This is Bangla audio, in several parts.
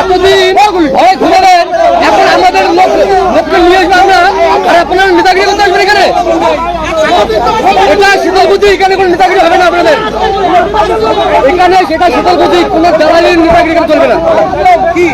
এতদিন ভয় ঘুমালেন এখন আমাদের লোক লোককে নিয়ে আসব আমরা আর আপনার নেতাগিরি করতে আসবেন এখানে এটা শীতলকুচি এখানে কোনো নেতাগিরি হবে না আপনাদের। এখানে সেটা শীতলকুচি কোনো দালালির নেতাগিরি চলবে না? কি?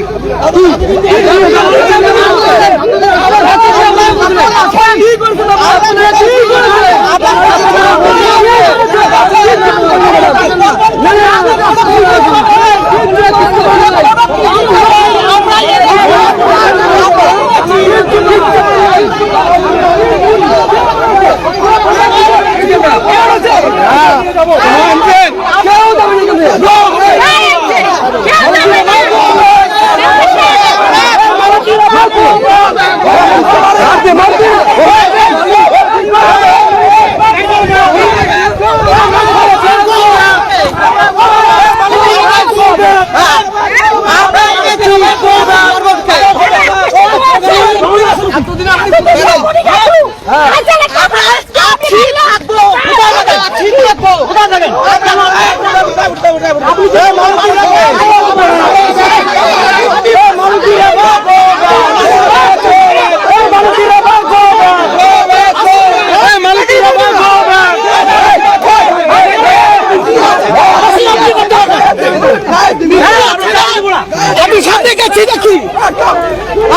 আমি সামনে গেছি দেখি।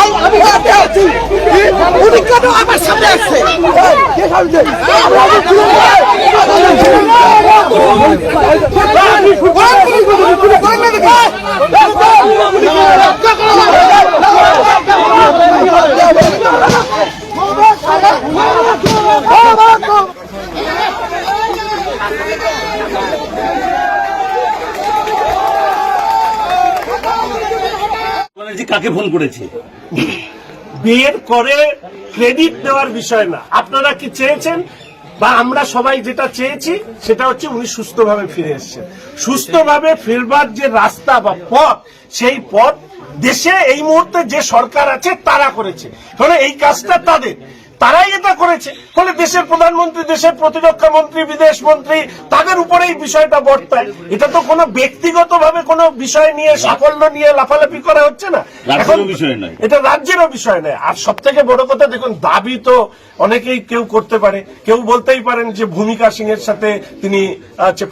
আমি সামনে আছি উনি কেন আমার সামনে আসছে? কাকে ফোন করেছে? বের করে ক্রেডিট দেওয়ার বিষয় না। আপনারা কি চেয়েছেন বা আমরা সবাই যেটা চেয়েছি, সেটা হচ্ছে উনি সুস্থভাবে ফিরে এসছেন। সুস্থভাবে ফিরবার যে রাস্তা বা পথ, সেই পথ দেশে এই মুহূর্তে যে সরকার আছে, তারা করেছে। কারণ এই কাজটা তাদের। তারাই এটা করেছে। ফলে দেশের প্রধানমন্ত্রী দেশের প্রতিরক্ষা মন্ত্রী বিদেশ মন্ত্রী তাদের উপরে এই বিষয়টা বর্তায়। এটা তো কোনো ব্যক্তিগতভাবে কোনো বিষয় নিয়ে সাফল্য নিয়ে লাফালাফি করা হচ্ছে না। নয়। এটা রাজ্যেরও বিষয় নয়। আর সব থেকে বড় কথা দেখুন দাবি তো অনেকেই কেউ করতে পারে। কেউ বলতেই পারেন যে ভূমিকা সিং এর সাথে তিনি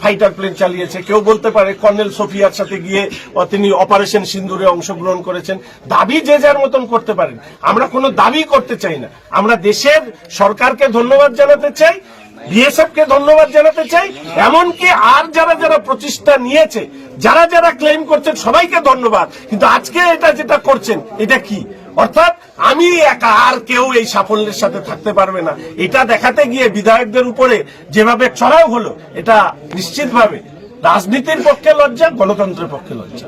ফাইটার প্লেন চালিয়েছে। কেউ বলতে পারে কর্নেল সোফিয়ার সাথে গিয়ে তিনি অপারেশন সিন্দুরে অংশগ্রহণ করেছেন। দাবি যে যার মতন করতে পারেন। আমরা কোনো দাবি করতে চাই না। আমরা দেশের সরকারকে ধন্যবাদ জানাতে চাই বিএসএফ কে ধন্যবাদ জানাতে চাই, এমনকি আর যারা যারা প্রচেষ্টা নিয়েছে, যারা যারা ক্লেম করছেন, সবাইকে ধন্যবাদ। কিন্তু আজকে এটা যেটা করছেন, এটা কি? অর্থাৎ আমি একা আর কেউ এই সাফল্যের সাথে থাকতে পারবে না। এটা দেখাতে গিয়ে বিধায়কদের উপরে যেভাবে চড়াও হলো, এটা নিশ্চিতভাবে রাজনীতির পক্ষে লজ্জা, গণতন্ত্রের পক্ষে লজ্জা।